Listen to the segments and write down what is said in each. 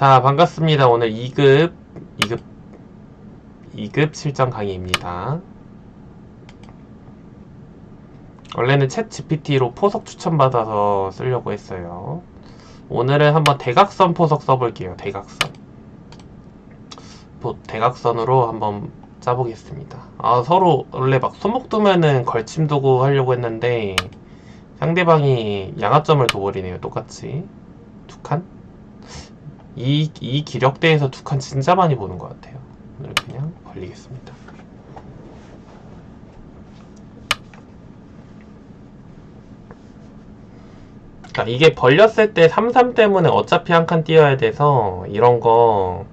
자, 반갑습니다. 오늘 2급, 2급, 2급 실전 강의입니다. 원래는 챗 GPT로 포석 추천받아서 쓰려고 했어요. 오늘은 한번 대각선 포석 써볼게요. 대각선. 보- 대각선으로 한번 짜보겠습니다. 아, 서로 원래 막 손목 두면은 걸침 두고 하려고 했는데 상대방이 양아점을 둬버리네요. 똑같이. 두 칸? 이, 이 기력대에서 두 칸 진짜 많이 보는 것 같아요. 오늘 그냥 벌리겠습니다. 그러니까 이게 벌렸을 때 33 때문에 어차피 한 칸 띄어야 돼서 이런 거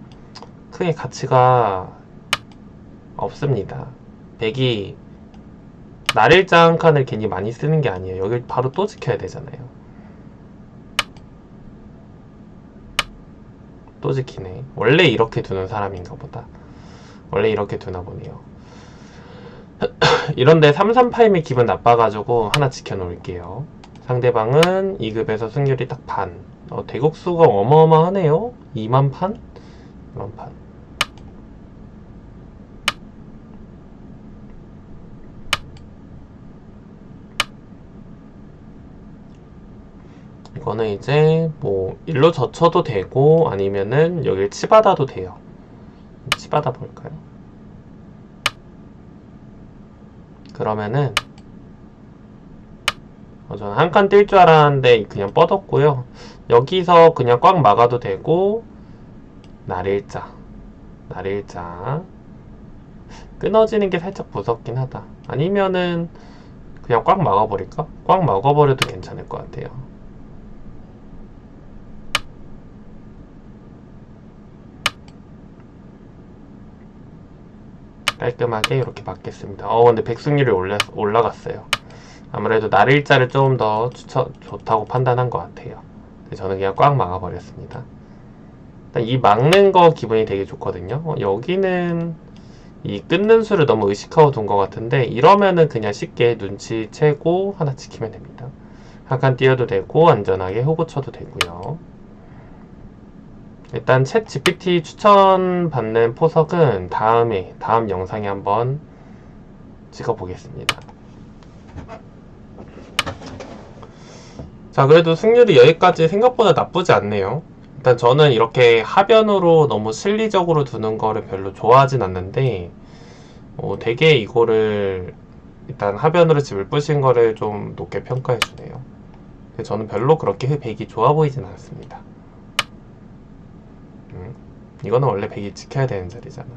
크게 가치가 없습니다. 백이 날일자 한 칸을 괜히 많이 쓰는 게 아니에요. 여길 바로 또 지켜야 되잖아요. 또 지키네. 원래 이렇게 두는 사람인가 보다. 원래 이렇게 두나 보네요. 이런데 338이 기분 나빠가지고 하나 지켜놓을게요. 상대방은 2급에서 승률이 딱 반. 어, 대국수가 어마어마하네요. 2만 판? 2만 판. 이거는 이제 뭐 일로 젖혀도 되고 아니면은 여길 치받아도 돼요. 치받아 볼까요? 그러면은 어, 저는 한칸뛸줄 알았는데 그냥 뻗었고요. 여기서 그냥 꽉 막아도 되고 날일자 날일자 끊어지는 게 살짝 무섭긴 하다. 아니면은 그냥 꽉 막아버릴까? 꽉 막아버려도 괜찮을 것 같아요. 깔끔하게 이렇게 맞겠습니다. 어, 근데 백승률이 올라, 올라갔어요. 아무래도 날일자를 조금 더 추천, 좋다고 판단한 것 같아요. 저는 그냥 꽉 막아버렸습니다. 이 막는 거 기분이 되게 좋거든요. 어, 여기는 이 끊는 수를 너무 의식하고 둔 것 같은데 이러면은 그냥 쉽게 눈치채고 하나 지키면 됩니다. 한칸 띄어도 되고 안전하게 호구 쳐도 되고요. 일단 챗 GPT 추천 받는 포석은 다음에 다음 영상에 한번 찍어 보겠습니다. 자, 그래도 승률이 여기까지 생각보다 나쁘지 않네요. 일단 저는 이렇게 하변으로 너무 실리적으로 두는 거를 별로 좋아하진 않는데, 어, 되게 이거를 일단 하변으로 집을 부신 거를 좀 높게 평가해 주네요. 근데 저는 별로 그렇게 백이 좋아 보이진 않습니다. 음, 이거는 원래 백이 지켜야 되는 자리잖아.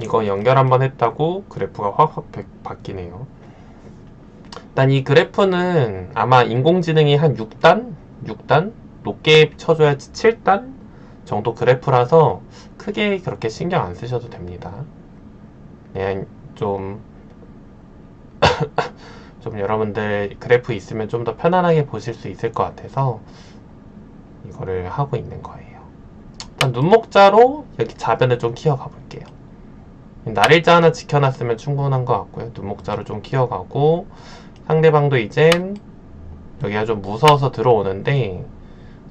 이거 연결 한번 했다고 그래프가 확확 바뀌네요. 일단 이 그래프는 아마 인공지능이 한 6단? 6단? 높게 쳐줘야지 7단? 정도 그래프라서 크게 그렇게 신경 안 쓰셔도 됩니다. 그냥 좀, 좀 여러분들 그래프 있으면 좀 더 편안하게 보실 수 있을 것 같아서 이거를 하고 있는 거예요. 일단 눈목자로 여기 좌변을 좀 키워가 볼게요. 날일자 하나 지켜놨으면 충분한 것 같고요. 눈목자로 좀 키워가고 상대방도 이젠 여기가 좀 무서워서 들어오는데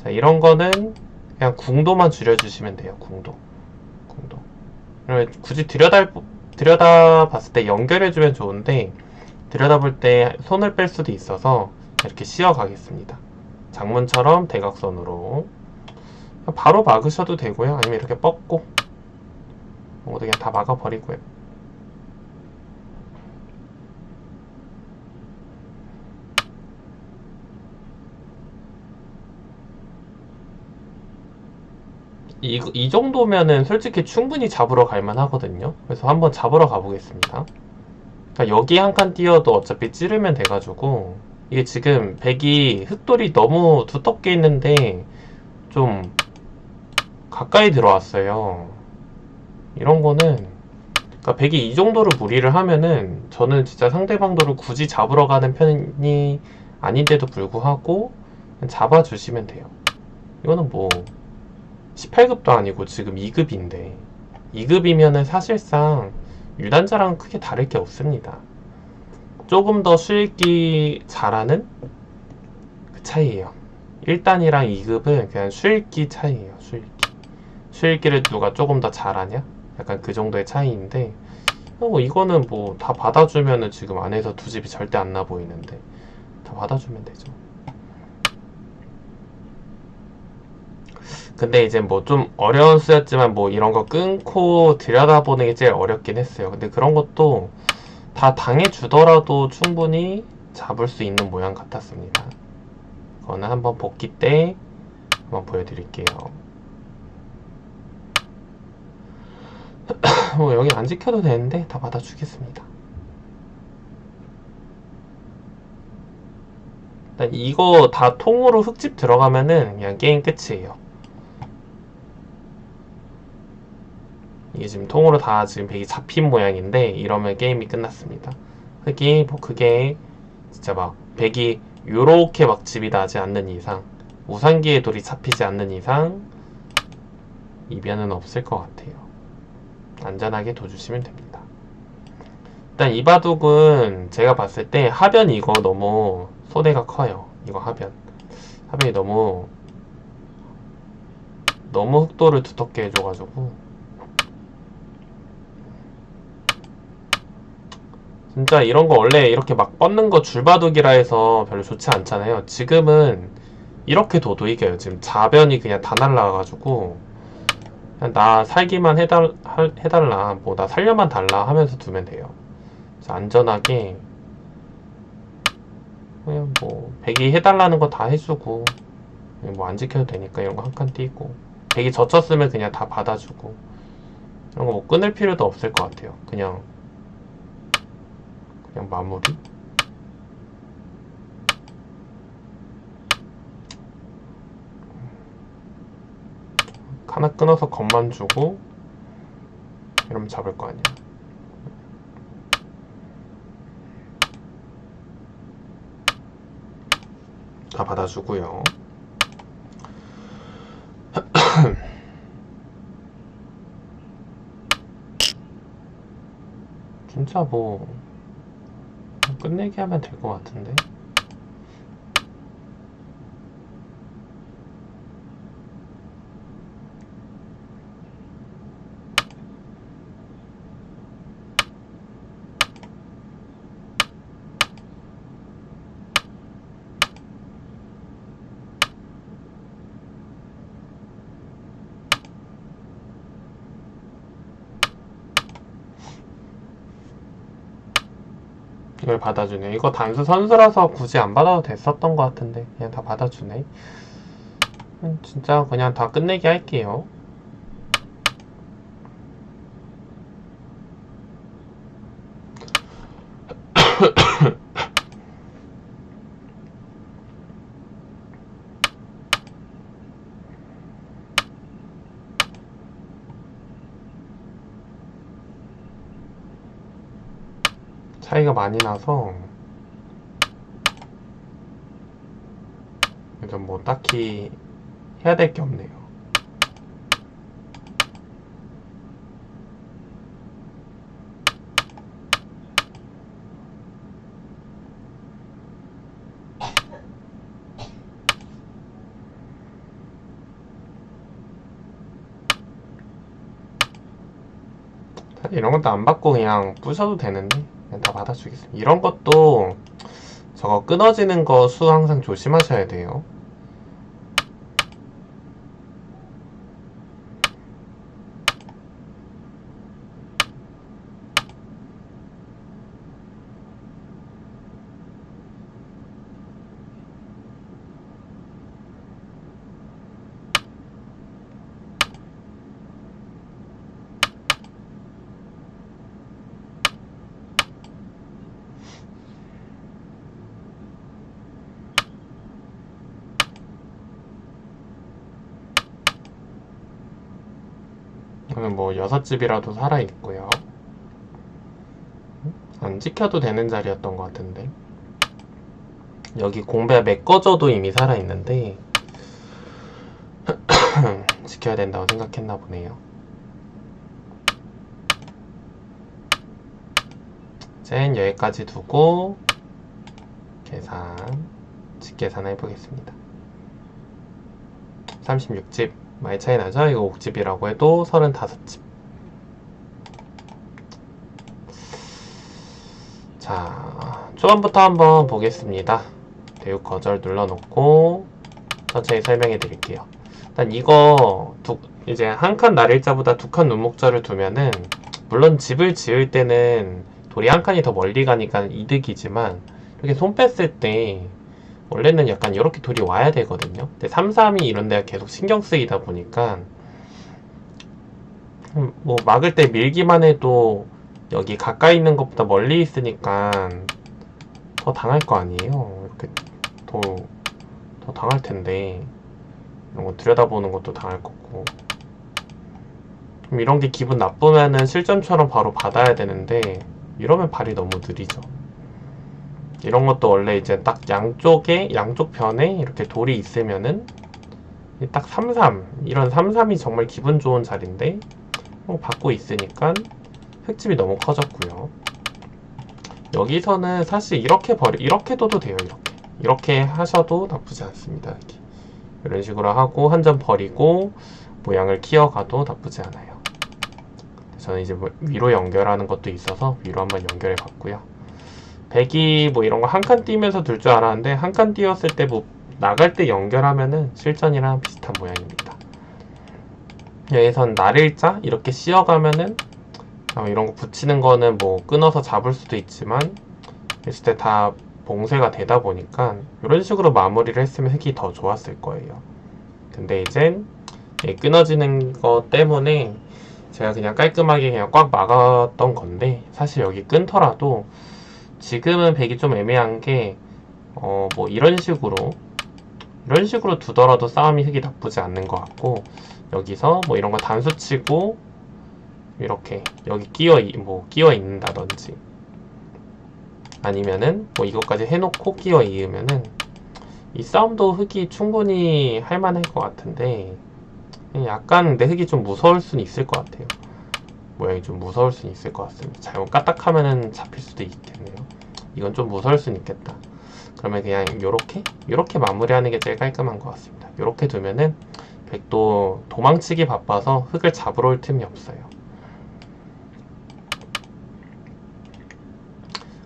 자 이런 거는 그냥 궁도만 줄여주시면 돼요. 궁도 궁도 굳이 들여다 들여다 봤을 때 연결해주면 좋은데 들여다 볼 때 손을 뺄 수도 있어서 이렇게 씌워 가겠습니다. 장문처럼 대각선으로 바로 막으셔도 되고요. 아니면 이렇게 뻗고 모두 그냥 다 막아버리고요. 이, 이 정도면은 솔직히 충분히 잡으러 갈만 하거든요. 그래서 한번 잡으러 가보겠습니다. 그러니까 여기 한 칸 띄어도 어차피 찌르면 돼가지고 이게 지금 백이 흑돌이 너무 두텁게 있는데 좀 가까이 들어왔어요. 이런 거는 그러니까 백이 이 정도로 무리를 하면은 저는 진짜 상대방 도를 굳이 잡으러 가는 편이 아닌데도 불구하고 잡아주시면 돼요. 이거는 뭐 18급도 아니고 지금 2급인데 2급이면은 사실상 유단자랑 크게 다를 게 없습니다. 조금 더 수익기 잘하는 그 차이예요. 1단이랑 2급은 그냥 수익기 차이예요. 수익기. 수익기를 누가 조금 더 잘하냐? 약간 그 정도의 차이인데 어, 이거는 뭐 다 받아주면은 지금 안에서 두 집이 절대 안 나 보이는데 다 받아주면 되죠. 근데 이제 뭐 좀 어려운 수였지만 뭐 이런 거 끊고 들여다보는 게 제일 어렵긴 했어요. 근데 그런 것도 다 당해주더라도 충분히 잡을 수 있는 모양 같았습니다. 그거는 한번 복귀 때 한번 보여드릴게요. 뭐 여기 안 지켜도 되는데 다 받아주겠습니다. 일단 이거 다 통으로 흙집 들어가면은 그냥 게임 끝이에요. 이게 지금 통으로 다 지금 백이 잡힌 모양인데 이러면 게임이 끝났습니다. 흙이 뭐 그게 진짜 막 백이 요렇게 막 집이 나지 않는 이상 우상기의 돌이 잡히지 않는 이상 이변은 없을 것 같아요. 안전하게 둬주시면 됩니다. 일단 이 바둑은 제가 봤을 때 하변 이거 너무 손해가 커요. 이거 하변. 하변이 너무 너무 흑도를 두텁게 해줘가지고 진짜 이런 거 원래 이렇게 막 뻗는 거 줄바둑이라 해서 별로 좋지 않잖아요. 지금은 이렇게 둬도 이겨요. 지금 자변이 그냥 다 날라가가지고 그냥 나 살기만 해달, 할- 해달라 뭐 나 살려만 달라 하면서 두면 돼요. 안전하게 그냥 뭐 백이 해달라는 거 다 해주고 뭐 안 지켜도 되니까 이런 거 한 칸 띄고 백이 젖혔으면 그냥 다 받아주고 이런 거 뭐 끊을 필요도 없을 것 같아요. 그냥 그냥 마무리. 하나 끊어서 겁만 주고 이러면 잡을 거 아니야. 다 받아주고요. 진짜 뭐 끝내기 하면 될 것 같은데. 이걸 받아주네. 이거 단수 선수라서 굳이 안 받아도 됐었던 것 같은데 그냥 다 받아주네. 음, 진짜 그냥 다 끝내기 할게요. 차이가 많이 나서 그래서 뭐 딱히 해야 될 게 없네요. 이런 것도 안 받고 그냥 부셔도 되는데 다 받아주겠습니다. 이런 것도 저거 끊어지는 거 수 항상 조심하셔야 돼요. 뭐 여섯 집이라도 살아 있고요. 안 지켜도 되는 자리였던 것 같은데. 여기 공배 메꿔줘도 이미 살아 있는데 지켜야 된다고 생각했나 보네요. 이젠 여기까지 두고 계산, 직계산 해보겠습니다. 36집 많이 차이 나죠? 이거 옥집이라고 해도 35집. 자, 초반부터 한번 보겠습니다. 대육 거절 눌러놓고 천천히 설명해 드릴게요. 일단 이거 두, 이제 한 칸 날일자보다 두 칸 눈목절을 두면은 물론 집을 지을 때는 돌이 한 칸이 더 멀리 가니까 이득이지만 이렇게 손 뺐을 때 원래는 약간 이렇게 돌이 와야 되거든요. 근데 3, 3이 이런 데가 계속 신경 쓰이다 보니까 음, 뭐 막을 때 밀기만 해도 여기 가까이 있는 것보다 멀리 있으니까 더 당할 거 아니에요. 이렇게 더, 더 당할 텐데 이런 거 들여다보는 것도 당할 거고 이런 게 기분 나쁘면은 실전처럼 바로 받아야 되는데 이러면 발이 너무 느리죠. 이런 것도 원래 이제 딱 양쪽에 양쪽 변에 이렇게 돌이 있으면은 딱 33 이런 33이 정말 기분 좋은 자리인데 어, 받고 있으니까 획집이 너무 커졌고요. 여기서는 사실 이렇게 버리 이렇게 둬도 돼요. 이렇게 이렇게 하셔도 나쁘지 않습니다. 이렇게 이런 식으로 하고 한 점 버리고 모양을 키워가도 나쁘지 않아요. 저는 이제 뭐 위로 연결하는 것도 있어서 위로 한번 연결해 봤고요. 백이 뭐 이런 거 한 칸 띄면서 둘 줄 알았는데 한 칸 띄었을 때 뭐 나갈 때 연결하면은 실전이랑 비슷한 모양입니다. 여기선 날일자 이렇게 씌어가면은 어, 이런 거 붙이는 거는 뭐 끊어서 잡을 수도 있지만 했을 때 다 봉쇄가 되다 보니까 이런 식으로 마무리를 했으면 흙이 더 좋았을 거예요. 근데 이젠 이 끊어지는 거 때문에 제가 그냥 깔끔하게 그냥 꽉 막았던 건데 사실 여기 끊더라도 지금은 백이 좀 애매한 게, 어, 뭐, 이런 식으로, 이런 식으로 두더라도 싸움이 흙이 나쁘지 않는 것 같고, 여기서 뭐 이런 거 단수 치고, 이렇게, 여기 끼어, 이- 뭐, 끼어 있는다든지, 아니면은, 뭐 이것까지 해놓고 끼어 이으면은, 이 싸움도 흙이 충분히 할만할 것 같은데, 약간 내 흙이 좀 무서울 수는 있을 것 같아요. 모양이 좀 무서울 수는 있을 것 같습니다. 잘못 까딱하면은 잡힐 수도 있겠네요. 이건 좀 무서울 수는 있겠다. 그러면 그냥 요렇게 요렇게 마무리하는 게 제일 깔끔한 것 같습니다. 요렇게 두면은 백도 도망치기 바빠서 흙을 잡으러 올 틈이 없어요.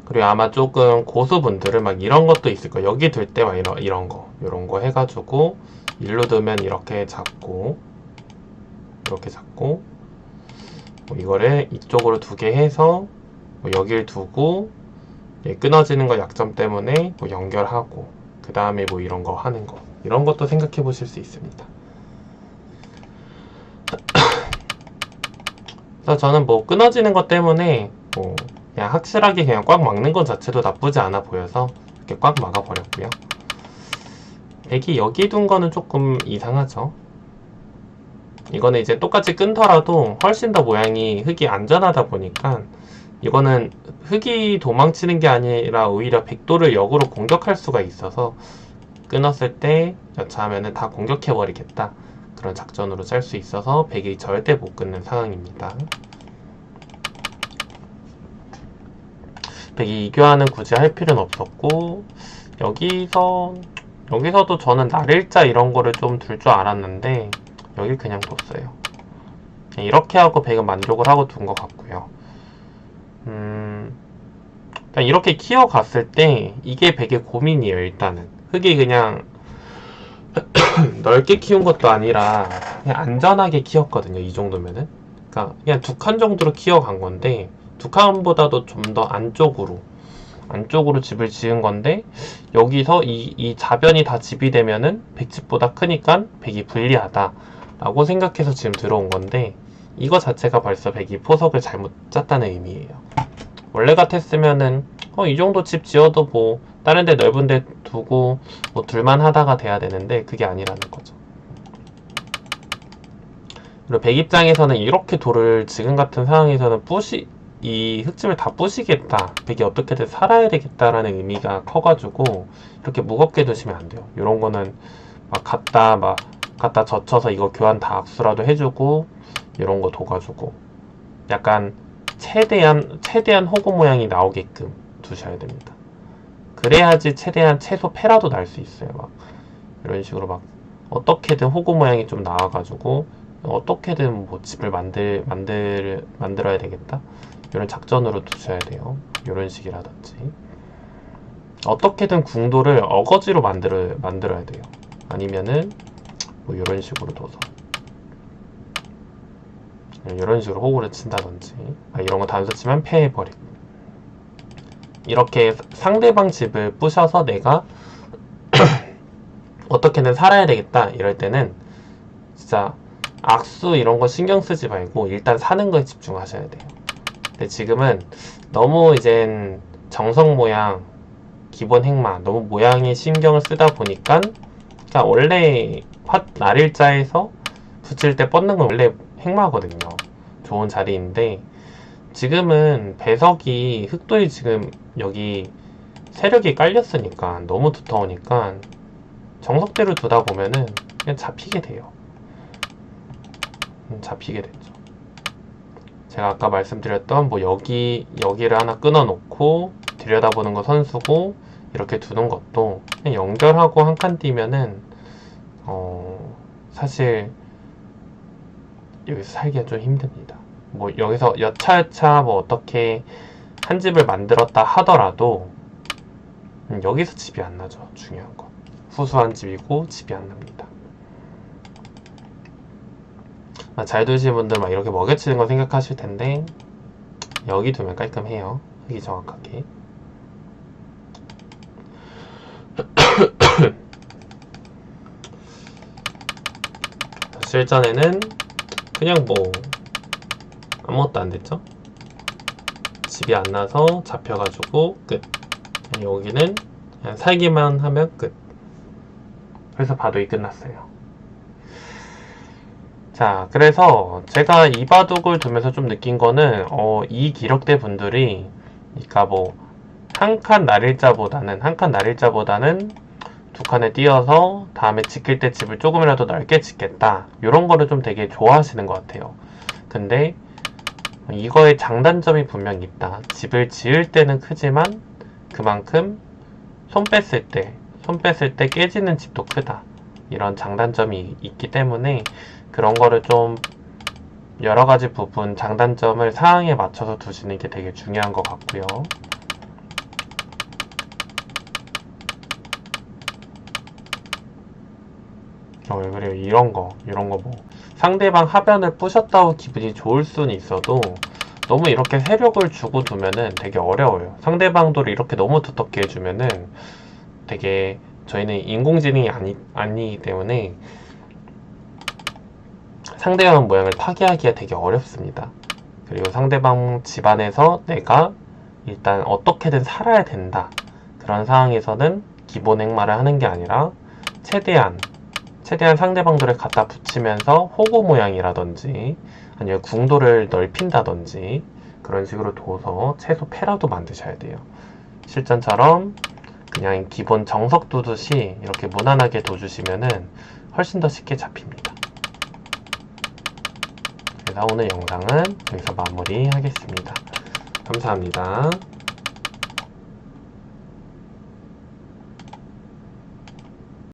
그리고 아마 조금 고수분들은 막 이런 것도 있을 거예요. 여기 둘 때 막 이런, 이런 거, 이런 거 해가지고 일로 두면 이렇게 잡고 이렇게 잡고 뭐 이거를 이쪽으로 두 개 해서 뭐 여길 두고 예, 끊어지는 거 약점 때문에 뭐 연결하고 그 다음에 뭐 이런 거 하는 거 이런 것도 생각해 보실 수 있습니다. 그래서 저는 뭐 끊어지는 것 때문에 뭐 그냥 확실하게 그냥 꽉 막는 것 자체도 나쁘지 않아 보여서 이렇게 꽉 막아 버렸고요. 백이 여기 둔 거는 조금 이상하죠. 이거는 이제 똑같이 끊더라도 훨씬 더 모양이 흙이 안전하다 보니까 이거는 흙이 도망치는 게 아니라 오히려 백도를 역으로 공격할 수가 있어서 끊었을 때 여차하면은 다 공격해 버리겠다 그런 작전으로 짤 수 있어서 백이 절대 못 끊는 상황입니다. 백이 이교환은 굳이 할 필요는 없었고 여기서 여기서도 저는 날일자 이런 거를 좀 둘 줄 알았는데 여기 그냥 뒀어요. 이렇게 하고 백은 만족을 하고 둔 것 같고요. 음, 이렇게 키워갔을 때 이게 백의 고민이에요. 일단은 흙이 그냥 넓게 키운 것도 아니라 그냥 안전하게 키웠거든요. 이 정도면은. 그러니까 그냥 두 칸 정도로 키워간 건데 두 칸보다도 좀 더 안쪽으로 안쪽으로 집을 지은 건데 여기서 이, 이 자변이 다 집이 되면은 백집보다 크니까 백이 불리하다 라고 생각해서 지금 들어온 건데 이거 자체가 벌써 백이 포석을 잘못 짰다는 의미예요 원래 같았으면은 어, 이 정도 집 지어도 뭐 다른 데 넓은 데 두고 뭐 둘만 하다가 돼야 되는데 그게 아니라는 거죠 그리고 백 입장에서는 이렇게 돌을 지금 같은 상황에서는 부시 이 흙집을 다 부시겠다. 백이 어떻게든 살아야 되겠다라는 의미가 커가지고 이렇게 무겁게 두시면 안 돼요. 이런 거는 막 갖다 막 갖다 젖혀서 이거 교환 다 악수라도 해주고 이런 거 둬가지고. 약간 최대한 최대한 호구 모양이 나오게끔 두셔야 됩니다. 그래야지 최대한 최소 패라도 날 수 있어요. 막. 이런 식으로 막 어떻게든 호구 모양이 좀 나와가지고 어떻게든 뭐 집을 만들 만들 만들어야 되겠다? 이런 작전으로 두셔야 돼요. 이런 식이라든지. 어떻게든 궁도를 어거지로 만들어 만들어야 돼요. 아니면은 뭐 이런 식으로 둬서. 이런 식으로 호구를 친다든지. 아, 이런 거 단서 치면 패해버리고 이렇게 상대방 집을 부셔서 내가 어떻게든 살아야 되겠다. 이럴 때는 진짜 악수 이런 거 신경 쓰지 말고 일단 사는 거에 집중하셔야 돼요. 근데 지금은 너무 이젠 정성 모양, 기본 행마, 너무 모양에 신경을 쓰다 보니까 그러니까 원래 화 날일자에서 붙일 때 뻗는 건 원래 행마거든요. 좋은 자리인데 지금은 배석이 흑돌이 지금 여기 세력이 깔렸으니까 너무 두터우니까 정석대로 두다 보면은 그냥 잡히게 돼요. 음, 잡히게 됐죠. 제가 아까 말씀드렸던 뭐 여기 여기를 하나 끊어 놓고 들여다보는 거 선수고 이렇게 두는 것도 그냥 연결하고 한칸 띄면은 어 사실 여기서 살기가 좀 힘듭니다. 뭐 여기서 여차여차 뭐 어떻게 한 집을 만들었다 하더라도 음, 여기서 집이 안 나죠. 중요한 건 후수한 집이고 집이 안 납니다. 아, 잘 두시는 분들 막 이렇게 먹여치는 거 생각하실 텐데 여기 두면 깔끔해요. 흙이 정확하게. 실전에는 그냥 뭐 아무것도 안 됐죠? 집이 안 나서 잡혀가지고 끝. 여기는 그냥 살기만 하면 끝. 그래서 바둑이 끝났어요. 자, 그래서 제가 이 바둑을 두면서 좀 느낀 거는 어, 이 기록대 분들이 그러니까 뭐 한 칸 날일자보다는 한 칸 날일자보다는 두 칸에 띄어서 다음에 지킬 때 집을 조금이라도 넓게 짓겠다. 이런 거를 좀 되게 좋아하시는 것 같아요. 근데 이거의 장단점이 분명 있다. 집을 지을 때는 크지만 그만큼 손 뺐을 때, 손 뺐을 때 깨지는 집도 크다. 이런 장단점이 있기 때문에 그런 거를 좀 여러 가지 부분 장단점을 상황에 맞춰서 두시는 게 되게 중요한 것 같고요. 어, 그래요. 이런 거, 이런 거 뭐. 상대방 하변을 부셨다고 기분이 좋을 수는 있어도 너무 이렇게 세력을 주고 두면은 되게 어려워요. 상대방도 이렇게 너무 두텁게 해주면은 되게 저희는 인공지능이 아니, 아니기 때문에 상대방 모양을 파괴하기가 되게 어렵습니다. 그리고 상대방 집안에서 내가 일단 어떻게든 살아야 된다. 그런 상황에서는 기본 행마를 하는 게 아니라 최대한 최대한 상대방들을 갖다 붙이면서 호구 모양이라든지 아니면 궁도를 넓힌다든지 그런 식으로 둬서 최소 패라도 만드셔야 돼요. 실전처럼 그냥 기본 정석 두듯이 이렇게 무난하게 둬주시면은 훨씬 더 쉽게 잡힙니다. 그래서 오늘 영상은 여기서 마무리하겠습니다. 감사합니다.